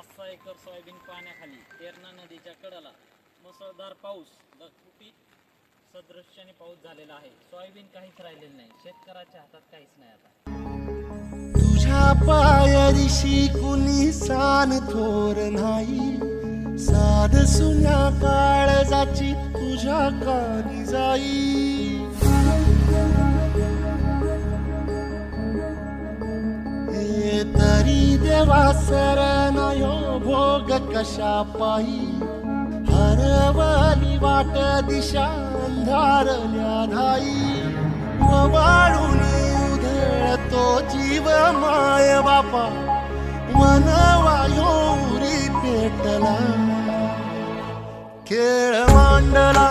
पाच सहा acre soybean पाण्याखाली तेरणा नदीच्या कडाला मुसळधार पाऊस दखुटी सदृश्याने पाऊस झालेला आहे. सोयाबीन काहीच राहिलेलं नाही. शेतकऱ्याच्या हातात काहीच नाही आता. तुझ्या पायरीशी कुणी सान थोर नाही. साध सुन्या काळजाची तुझ्या कानी जाई. तरी देवा सरनायो भोग कशा पायी हरवली वाट दिशा अंधारल्या धाई वाळून उधळतो जीव माय बापा वनवायोरी पेटला खेळ मांडला